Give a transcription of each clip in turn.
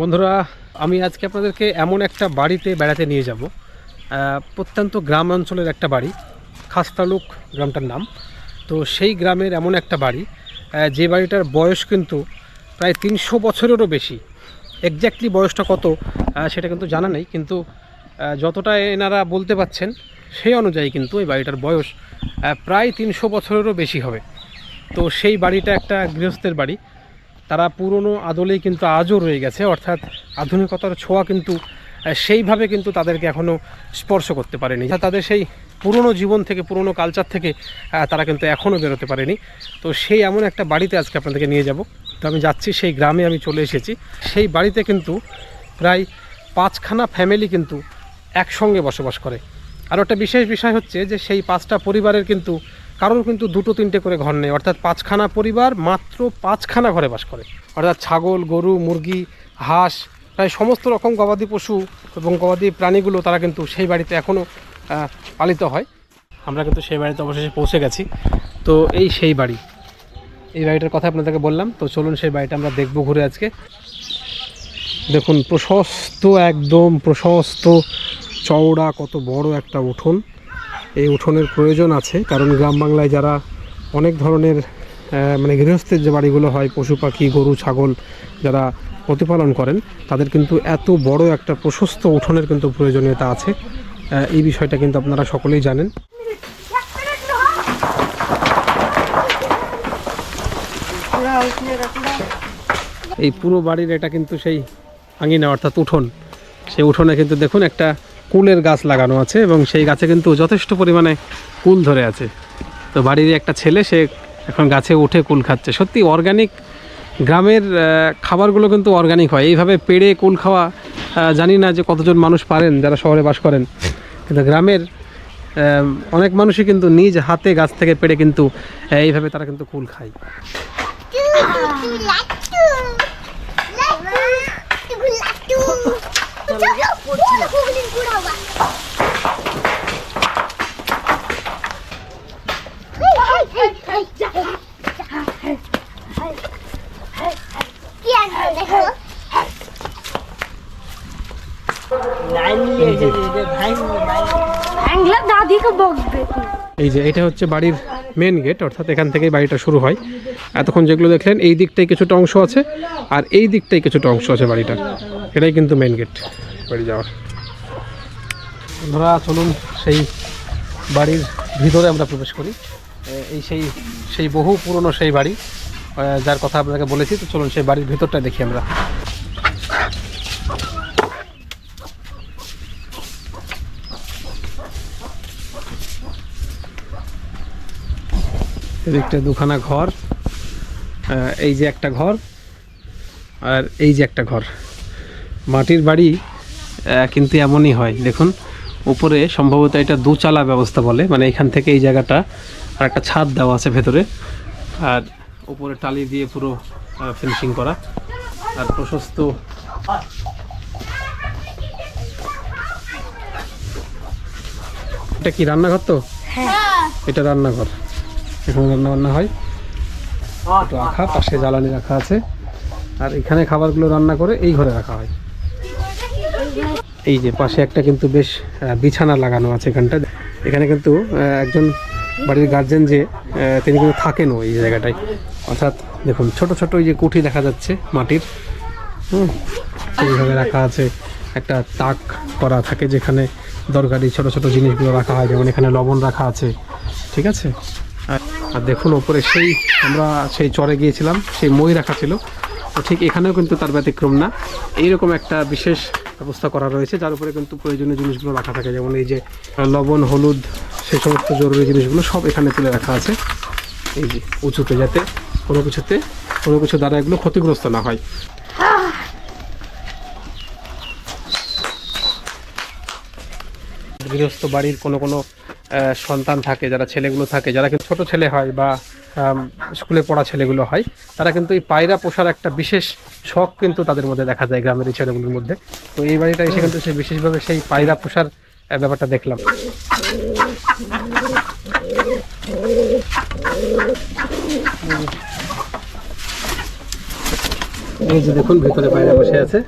বন্ধুরা, আমি আজকে আপনাদেরকে এমন একটা বাড়িতে বেড়াতে নিয়ে যাব প্রত্যন্ত গ্রাম অঞ্চলের একটা বাড়ি, খাস্তালুক গ্রামটার নাম। তো সেই গ্রামের এমন একটা বাড়ি যে বাড়িটার বয়স কিন্তু প্রায় তিনশো বছরেরও বেশি। এক্স্যাক্টলি বয়সটা কত সেটা কিন্তু জানা নেই, কিন্তু যতটা এনারা বলতে পাচ্ছেন, সেই অনুযায়ী কিন্তু এই বাড়িটার বয়স প্রায় তিনশো বছরেরও বেশি হবে। তো সেই বাড়িটা একটা গৃহস্থের বাড়ি তারা পুরনো আদলেই কিন্তু আজও রয়ে গেছে, অর্থাৎ আধুনিকতার ছোঁয়া কিন্তু সেইভাবে কিন্তু তাদেরকে এখনও স্পর্শ করতে পারেনি। অর্থাৎ তাদের সেই পুরনো জীবন থেকে, পুরনো কালচার থেকে তারা কিন্তু এখনও বেরোতে পারেনি। তো সেই এমন একটা বাড়িতে আজকে আপনাদেরকে নিয়ে যাব। তো আমি যাচ্ছি, সেই গ্রামে আমি চলে এসেছি। সেই বাড়িতে কিন্তু প্রায় পাঁচখানা ফ্যামিলি কিন্তু একসঙ্গে বসবাস করে। আর একটা বিশেষ বিষয় হচ্ছে যে, সেই পাঁচটা পরিবারের কিন্তু কারোর কিন্তু দুটো তিনটে করে ঘর নেই। অর্থাৎ পাঁচখানা পরিবার মাত্র পাঁচখানা ঘরে বাস করে। অর্থাৎ ছাগল, গরু, মুরগি, হাঁস, প্রায় সমস্ত রকম গবাদি পশু এবং গবাদি প্রাণীগুলো তারা কিন্তু সেই বাড়িতে এখনও পালিত হয়। আমরা কিন্তু সেই বাড়িতে অবশেষে পৌঁছে গেছি। তো এই সেই বাড়ি। এই বাড়িটার কথা আপনাদেরকে বললাম। তো চলুন সেই বাড়িটা আমরা দেখব ঘুরে আজকে। দেখুন, প্রশস্ত, একদম প্রশস্ত চওড়া, কত বড় একটা উঠোন। এই উঠোনের প্রয়োজন আছে, কারণ গ্রাম বাংলায় যারা অনেক ধরনের মানে গৃহস্থের যে বাড়িগুলো হয়, পশু পাখি, গরু, ছাগল যারা প্রতিপালন করেন, তাদের কিন্তু এত বড় একটা প্রশস্ত উঠোনের কিন্তু প্রয়োজনীয়তা আছে। এই বিষয়টা কিন্তু আপনারা সকলেই জানেন। এই পুরো বাড়ির এটা কিন্তু সেই আঙিনা অর্থাৎ উঠোন। সেই উঠোনে কিন্তু দেখুন একটা কুলের গাছ লাগানো আছে এবং সেই গাছে কিন্তু যথেষ্ট পরিমাণে কুল ধরে আছে। তো বাড়ির একটা ছেলে, সে এখন গাছে উঠে কুল খাচ্ছে। সত্যি অর্গানিক গ্রামের খাবারগুলো কিন্তু অর্গানিক হয়। এইভাবে পেড়ে কুল খাওয়া জানি না যে কতজন মানুষ পারেন যারা শহরে বাস করেন। কিন্তু গ্রামের অনেক মানুষই কিন্তু নিজ হাতে গাছ থেকে পেড়ে কিন্তু এইভাবে তারা কিন্তু কুল খায়। এই যে এটা হচ্ছে বাড়ির মেন গেট অর্থাৎ এখান থেকেই বাড়িটা শুরু হয়। এতক্ষণ যেগুলো দেখলেন, এই দিকটাই কিছুটা অংশ আছে, আর এই দিকটাই কিছুটা অংশ আছে বাড়িটার। এটাই কিন্তু মেন গেট বাড়ি যাওয়ার। ধরা চলুন সেই বাড়ির ভিতরে আমরা প্রবেশ করি। এই সেই সেই বহু পুরনো সেই বাড়ি যার কথা আপনাকে বলেছি, তো চলুন সেই বাড়ির ভিতরটা দেখি আমরা। এদিকটা দুখানা ঘর এই যে একটা ঘর আর এই যে একটা ঘর। মাটির বাড়ি কিন্তু এমনই হয়। দেখুন উপরে সম্ভবত এটা দুচালা ব্যবস্থা বলে মানে এখান থেকে এই জায়গাটা আর একটা ছাদ দেওয়া আছে ভেতরে আর উপরে টালি দিয়ে পুরো ফিনিশিং করা। আর প্রশস্ত এটা কি রান্নাঘর তো? এটা রান্নাঘর। এখানে রান্না বান্না হয়। একটু রাখা পাশে জ্বালানি রাখা আছে। আর এখানে খাবারগুলো রান্না করে এই ঘরে রাখা হয়। এই যে পাশে একটা কিন্তু বেশ বিছানা লাগানো আছে এখানটা। এখানে কিন্তু একজন বাড়ির গার্জেন যে তিনি কিন্তু থাকেনও এই জায়গাটায়। অর্থাৎ দেখুন, ছোট ছোট ওই যে কুঠি দেখা যাচ্ছে মাটির। হুম, এইভাবে রাখা আছে। একটা তাক করা থাকে যেখানে দরকারি ছোট ছোট জিনিসগুলো রাখা হয়। যেমন এখানে লবণ রাখা আছে। ঠিক আছে? আর- দেখুন, ওপরে সেই আমরা সেই চরে গিয়েছিলাম, সেই মই রাখা ছিল। তো ঠিক এখানেও কিন্তু তার ব্যতিক্রম না। এইরকম একটা বিশেষ ব্যবস্থা করা রয়েছে, যার উপরে কিন্তু প্রয়োজনীয় জিনিসগুলো রাখা থাকে, যেমন এই যে লবণ, হলুদ সেই সমস্ত জরুরি জিনিসগুলো সব এখানে তুলে রাখা আছে। এই যে উঁচুতে যাতে কোনো কিছুতে কোনো কিছু দ্বারা এগুলো ক্ষতিগ্রস্ত না হয়। গৃহস্থ বাড়ির কোনো কোনো সন্তান থাকে, যারা ছেলেগুলো থাকে, যারা কিন্তু ছোটো ছেলে হয় বা স্কুলে পড়া ছেলেগুলো হয়, তারা কিন্তু এই পায়রা পোষার একটা বিশেষ শখ কিন্তু তাদের মধ্যে দেখা যায় গ্রামের এই ছেলেগুলোর মধ্যে। তো এই বাড়িটা এসে কিন্তু সে বিশেষভাবে সেই পায়রা পোষার ব্যাপারটা দেখলাম। এই যে দেখুন, ভেতরে পায়রা বসে আছে।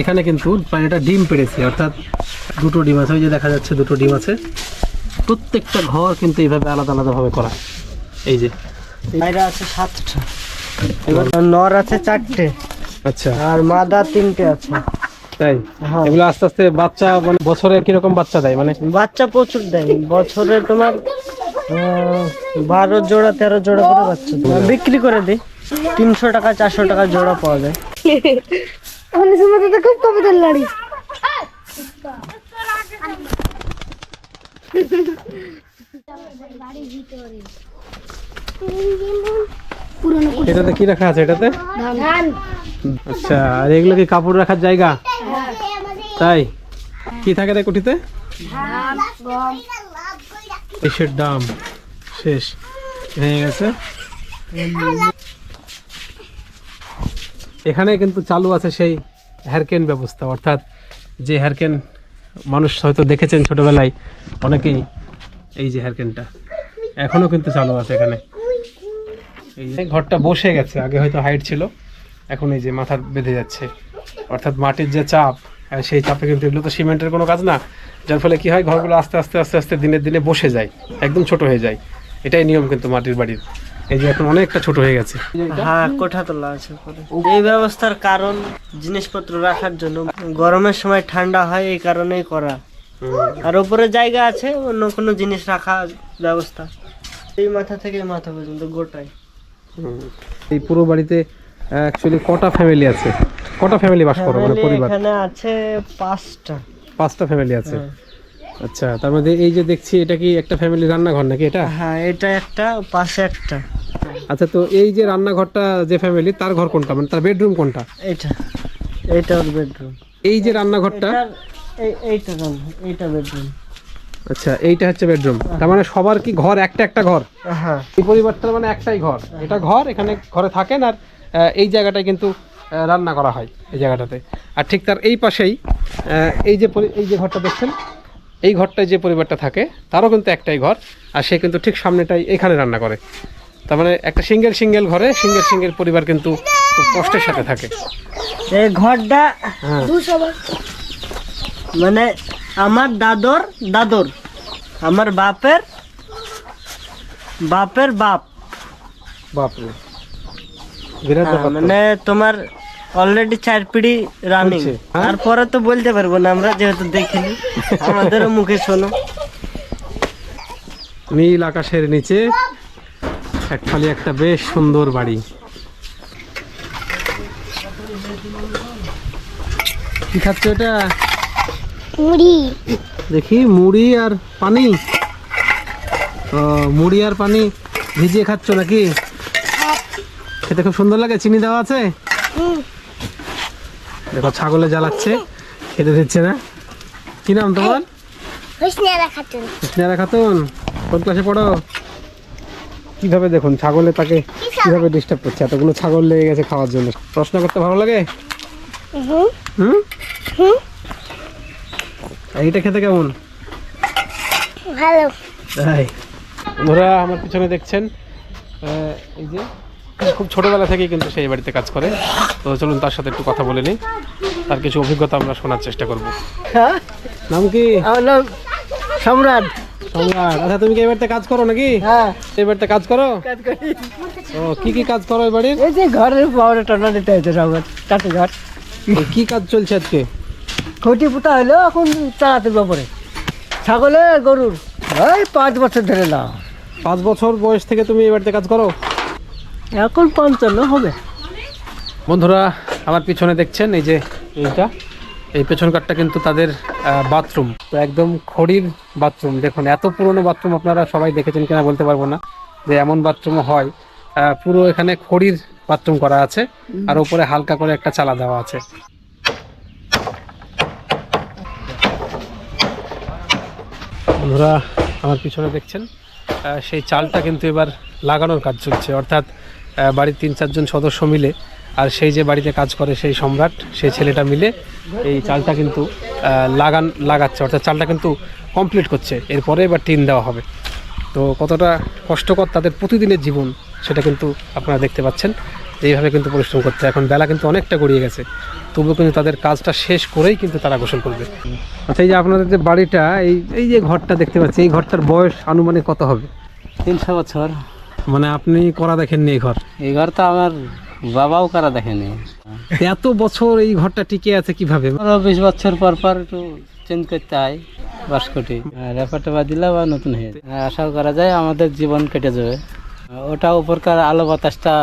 এখানে কিন্তু পায়রাটা ডিম পেড়েছে, অর্থাৎ দুটো ডিম আছে ওই যে দেখা যাচ্ছে দুটো ডিম আছে। প্রত্যেকটা ঘর কিন্তু এইভাবে আলাদা আলাদাভাবে করা। এই যে। পায়রা আছে সাতটা। এবার নর আছে চারটে। আচ্ছা। আর মাদা তিনটে আছে। তাই? হ্যাঁ। এগুলো আস্তে আস্তে বাচ্চা মানে বছরে কীরকম বাচ্চা দেয় মানে? বাচ্চা প্রচুর দেয়। বছরে তোমার বারো জোড়া তেরো জোড়া করে বাচ্চা। বিক্রি করে দিই। তিনশো টাকা চারশো টাকা জোড়া পাওয়া যায়। অনেক সময় তো খুব কবিতার লড়ি। পুরনো এটাতে কি রাখা আছে? এটাতে? আচ্ছা আর এগুলো কি কাপড় রাখার জায়গা? তাই? কি থাকে রে কুটিতে? ধান এসের দাম? শেষ। ভেঙে গেছে। এখানে কিন্তু চালু আছে সেই হ্যারকেন ব্যবস্থা অর্থাৎ যে হ্যারকেন মানুষ হয়তো দেখেছেন ছোটবেলায় অনেকেই এই যে হ্যারকেনটা। এখনও কিন্তু চালু আছে এখানে। এই যে ঘরটা বসে গেছে, আগে হয়তো হাইট ছিল, এখন এই যে মাথার বেঁধে যাচ্ছে। অর্থাৎ মাটির যে চাপ সেই চাপে কিন্তু এগুলো তো সিমেন্টের কোনো কাজ না, যার ফলে কি হয়, ঘরগুলো আস্তে আস্তে আস্তে আস্তে দিনের দিনে বসে যায়, একদম ছোট হয়ে যায়। এটাই নিয়ম কিন্তু মাটির বাড়ির। এই যে এখন অনেকটা ছোট হয়ে গেছে। হ্যাঁ কোঠা তোলা আছে এই ব্যবস্থার কারণ জিনিসপত্র রাখার জন্য। গরমের সময় ঠান্ডা হয় এই কারণেই করা। আর উপরে জায়গা আছে অন্য কোনো জিনিস রাখা ব্যবস্থা। এই মাথা থেকে মাথা পর্যন্ত গোটাই। এই পুরো বাড়িতে অ্যাকচুয়ালি কটা ফ্যামিলি আছে? কটা ফ্যামিলি বাস করো মানে পরিবার? এখানে আছে পাঁচটা। পাঁচটা ফ্যামিলি আছে। হ্যাঁ। আচ্ছা তার মধ্যে এই যে দেখছি এটা কি একটা ফ্যামিলি রান্নাঘর নাকি এটা? হ্যাঁ এটা একটা পাশে একটা। আচ্ছা তো এই যে রান্নাঘরটা যে ফ্যামিলি তার ঘর কোনটা? মানে তার বেডরুম কোনটা? এইটা এইটা ওর বেডরুম এই যে রান্নাঘরটা? এইটা এইটা বেডরুম আচ্ছা এইটা হচ্ছে বেডরুম তার মানে সবার কি ঘর একটা একটা ঘর? হ্যাঁ। এই পরিবারটার মানে একটাই ঘর। এটা ঘর এখানে ঘরে থাকেন আর এই জায়গাটায় কিন্তু রান্না করা হয় এই জায়গাটাতে। আর ঠিক তার এই পাশেই এই যে এই যে ঘরটা দেখছেন এই ঘরটায় যে পরিবারটা থাকে তারও কিন্তু একটাই ঘর আর সে কিন্তু ঠিক সামনেটাই এখানে রান্না করে। তার মানে একটা সিঙ্গেল সিঙ্গেল ঘরে সিঙ্গেল সিঙ্গেল পরিবার কিন্তু খুব কষ্টের সাথে থাকে। এই ঘরটা হ্যাঁ। মানে আমার দাদর দাদর আমার বাপের বাপের বাপ। বিরাট হ্যাঁ। মানে তোমার অলরেডি চার পিড়ি রানিং হ্যাঁ? তারপরে তো বলতে পারব না আমরা যেহেতু দেখিনি। আমাদেরও মুখে শোনো। নীল আকাশের নিচে একখালি একটা বেশ সুন্দর বাড়ি। কি খাচ্ছ এটা? মুড়ি। দেখি মুড়ি আর পানি? ও মুড়ি আর পানি ভিজিয়ে খাচ্ছ নাকি? খেতে খুব সুন্দর লাগে চিনি দেওয়া আছে? দেখো ছাগলে জ্বালাচ্ছে খেতে দিচ্ছে না। কি নাম তোমার? হোসনিয়ারা খাতুন। স্নেহা খাতুন কোন ক্লাসে পড়ো? কীভাবে দেখুন ছাগলে তাকে কীভাবে ডিস্টার্ব করছে? এতগুলো ছাগল লেগে গেছে খাওয়ার জন্য। প্রশ্ন করতে ভালো লাগে? হুম। হুম? এইটা খেতে কেমন? ভালো। তাই ওরা আমার পিছনে দেখছেন এই যে খুব ছোটবেলা থেকেই কিন্তু সেই বাড়িতে কাজ করে। তো চলুন তার সাথে একটু কথা বলে নিই। তার কিছু অভিজ্ঞতা আমরা শোনার চেষ্টা করব। হ্যাঁ? নাম কি? আমার নাম সম্রাট। সম্রাট। আচ্ছা তুমি কি এই বাড়িতে কাজ করো নাকি? হ্যাঁ। এই বাড়িতে কাজ করো? ও কি কি কাজ করো এই বাড়ির? এই যে ঘরের পাওয়ারে টানা দিতে হয়েছে সবার চারটে ঘর। কি কাজ চলছে আজকে? খুঁটি পুতা হলো এখন চালাতে ব্যাপারে ছাগলে গরুর ওই পাঁচ বছর ধরে না পাঁচ বছর বয়স থেকে তুমি এই বাড়িতে কাজ করো? এখন পঞ্চান্ন হবে। বন্ধুরা, আমার পিছনে দেখছেন এই যে এইটা। এই পেছন পেছনকারটা কিন্তু তাদের বাথরুম। তো একদম খড়ির বাথরুম। দেখুন, এত পুরনো বাথরুম আপনারা সবাই দেখেছেন কিনা বলতে পারব না যে এমন বাথরুমও হয়। পুরো এখানে খড়ির বাথরুম করা আছে আর উপরে হালকা করে একটা চালা দেওয়া আছে। বন্ধুরা, আমার পিছনে দেখছেন সেই চালটা কিন্তু এবার লাগানোর কাজ চলছে। অর্থাৎ বাড়ির তিন চারজন সদস্য মিলে আর সেই যে বাড়িতে কাজ করে সেই সম্রাট, সেই ছেলেটা মিলে এই চালটা কিন্তু লাগান, লাগাচ্ছে, অর্থাৎ চালটা কিন্তু কমপ্লিট করছে। এরপরে এবার টিন দেওয়া হবে। তো কতটা কষ্টকর তাদের প্রতিদিনের জীবন, সেটা কিন্তু আপনারা দেখতে পাচ্ছেন। এইভাবে কিন্তু পরিশ্রম হয়। এখন বেলা কিন্তু অনেকটা গড়িয়ে গেছে। তবুও কিন্তু তাদের কাজটা শেষ করেই কিন্তু তারা গোসল করবে। আচ্ছা এই যে আপনাদের যে বাড়িটা, এই এই যে ঘরটা দেখতে পাচ্ছি, এই ঘরটার বয়স আনুমানিক কত হবে? তিনশো বছর। মানে আপনি করা দেখেননি এই ঘর? এই ঘর তো আমার বাবাও করা দেখেনি। এত বছর এই ঘরটা টিকে আছে কীভাবে? বিশ বছর পর পর একটু চেঞ্জ করতে হয় বাসকটি। রেপার টেপার দিলে বা নতুন হয়ে। আশা করা যায় আমাদের জীবন কেটে যাবে। ওটা উপরকার আলো বাতাসটা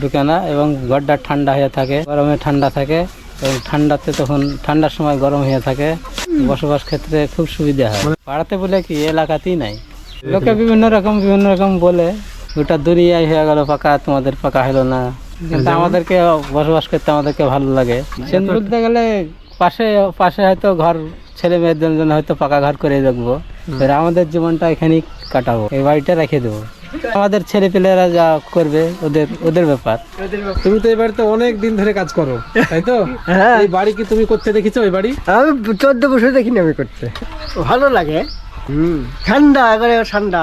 ঢুকে না এবং ঘরটা ঠান্ডা হয়ে থাকে গরমে ঠান্ডা থাকে। এবং ঠান্ডাতে তখন ঠান্ডার সময় গরম হয়ে থাকে। বসবাস ক্ষেত্রে খুব সুবিধা হয়। পাড়াতে বলে কি এলাকাতেই নাই। লোকে বিভিন্ন রকম বিভিন্ন রকম বলে। ওটা দুনিয়ায় হয়ে গেল পাকা তোমাদের পাকা হলো না। কিন্তু আমাদেরকে বসবাস করতে আমাদেরকে ভালো লাগে। চেন বলতে গেলে পাশে পাশে হয়তো ঘর ছেলে মেয়েদের জন্য হয়তো পাকা ঘর করে রাখব। এবার আমাদের জীবনটা এখানেই কাটাবো। এই বাড়িটা রেখে দেবো। আমাদের ছেলে পেলেরা যা করবে ওদের ওদের ব্যাপার। তুমি তো এই বাড়িতে অনেক দিন ধরে কাজ করো তাই তো? হ্যাঁ। এই বাড়ি কি তুমি করতে দেখেছ এই বাড়ি? আমি চোদ্দ বছর দেখিনি আমি করতে। ভালো লাগে। হুম। ঠান্ডা এবারে ঠান্ডা।